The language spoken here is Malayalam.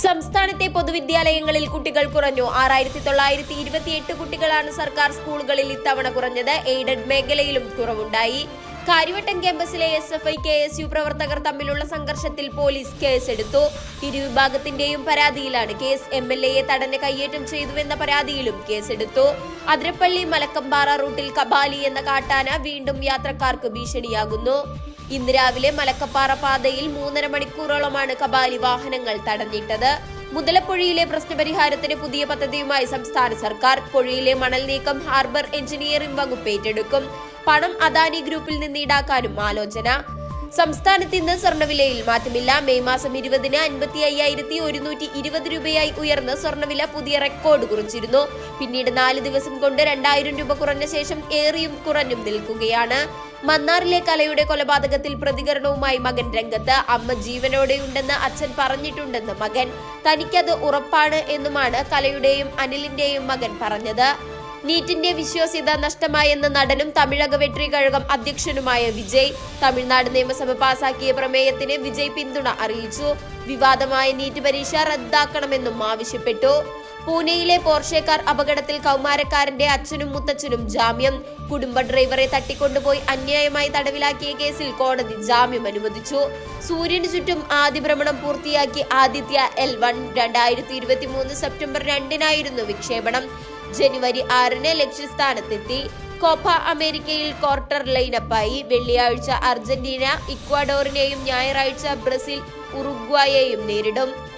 സംസ്ഥാനത്തെ പൊതുവിദ്യാലയങ്ങളിൽ കുട്ടികൾ കുറഞ്ഞു. ആറായിരത്തി തൊള്ളായിരത്തി ഇരുപത്തിയെട്ട് കുട്ടികളാണ് സർക്കാർ സ്കൂളുകളിൽ ഇത്തവണ കുറഞ്ഞത്. എയ്ഡഡ് മേഖലയിലും കുറവുണ്ടായി. Karyavattom ക്യാമ്പസിലെ S F I K S U പ്രവർത്തകർ തമ്മിലുള്ള സംഘർഷത്തിൽ പോലീസ് കേസെടുത്തു. ഇരുവിഭാഗത്തിന്റെയും പരാതിയിലാണ് കേസ് എം എൽ എയെ തടഞ്ഞ് കയ്യേറ്റം ചെയ്തുവെന്ന പരാതിയിലും കേസെടുത്തു. അതിരപ്പള്ളി മലക്കമ്പാറ റൂട്ടിൽ കബാലി എന്ന കാട്ടാന വീണ്ടും യാത്രക്കാർക്ക് ഭീഷണിയാകുന്നു. ഇന്ന് രാവിലെ മലക്കപ്പാറ പാതയിൽ മൂന്നര മണിക്കൂറോളമാണ് കബാലി വാഹനങ്ങൾ തടഞ്ഞിട്ടത്. മുതലപ്പുഴയിലെ പ്രശ്നപരിഹാരത്തിന് പുതിയ പദ്ധതിയുമായി സംസ്ഥാന സർക്കാർ. പുഴയിലെ മണൽ നീക്കം ഹാർബർ എഞ്ചിനീയറിംഗ് വകുപ്പ് ഏറ്റെടുക്കും. പണം അദാനി ഗ്രൂപ്പിൽ നിന്ന് ഈടാക്കാനും ആലോചന. സംസ്ഥാനത്ത് ഇന്ന് സ്വർണവിലയിൽ മാറ്റമില്ല. മെയ് മാസം ഇരുപതിന് അൻപത്തി അയ്യായിരത്തി ഒരുന്നൂറ്റി ഇരുപത് രൂപയായി ഉയർന്ന് സ്വർണവില പുതിയ റെക്കോർഡ് കുറിച്ചിരുന്നു. പിന്നീട് നാല് ദിവസം കൊണ്ട് രണ്ടായിരം രൂപ കുറഞ്ഞ ശേഷം ഏറിയും കുറഞ്ഞും നിൽക്കുകയാണ്. മന്നാറിലെ കലയുടെ കൊലപാതകത്തിൽ പ്രതികരണവുമായി മകൻ രംഗത്ത്. അമ്മ ജീവനോടെയുണ്ടെന്ന് അച്ഛൻ പറഞ്ഞിട്ടുണ്ടെന്ന് മകൻ. തനിക്കത് ഉറപ്പാണ് എന്നുമാണ് കലയുടെയും അനിലിന്റെയും മകൻ പറഞ്ഞത്. നീറ്റിന്റെ വിശ്വാസ്യത നഷ്ടമായെന്ന് നടനും തമിഴക വെട്രി കഴകം അധ്യക്ഷനുമായ വിജയ് തമിഴ്നാട് നിയമസഭ പാസാക്കിയ പ്രമേയത്തിന് വിജയ് പിന്തുണ അറിയിച്ചു. വിവാദമായ നീറ്റ് പരീക്ഷ റദ്ദാക്കണമെന്നും ആവശ്യപ്പെട്ടു. പൂനെയിലെ പോർഷേക്കാർ അപകടത്തിൽ കൗമാരക്കാരന്റെ അച്ഛനും മുത്തച്ഛനും ജാമ്യം. കുടുംബ ഡ്രൈവറെ തട്ടിക്കൊണ്ടുപോയി അന്യായമായി തടവിലാക്കിയ കേസിൽ കോടതി ജാമ്യം അനുവദിച്ചു. സൂര്യന് ചുറ്റും ആദ്യ ഭ്രമണം പൂർത്തിയാക്കി ആദിത്യ എൽ വൺ രണ്ടായിരത്തി ഇരുപത്തി മൂന്ന് സെപ്റ്റംബർ രണ്ടിനായിരുന്നു വിക്ഷേപണം. ജനുവരി ആറിന് ലക്ഷ്യസ്ഥാനത്തെത്തി. കോപ്പ അമേരിക്കയിൽ ക്വാർട്ടർ ലൈനപ്പായി. വെള്ളിയാഴ്ച അർജന്റീന ഇക്വാഡോറിനെയും ഞായറാഴ്ച ബ്രസീൽ ഉറുഗ്വായെയും നേരിടും.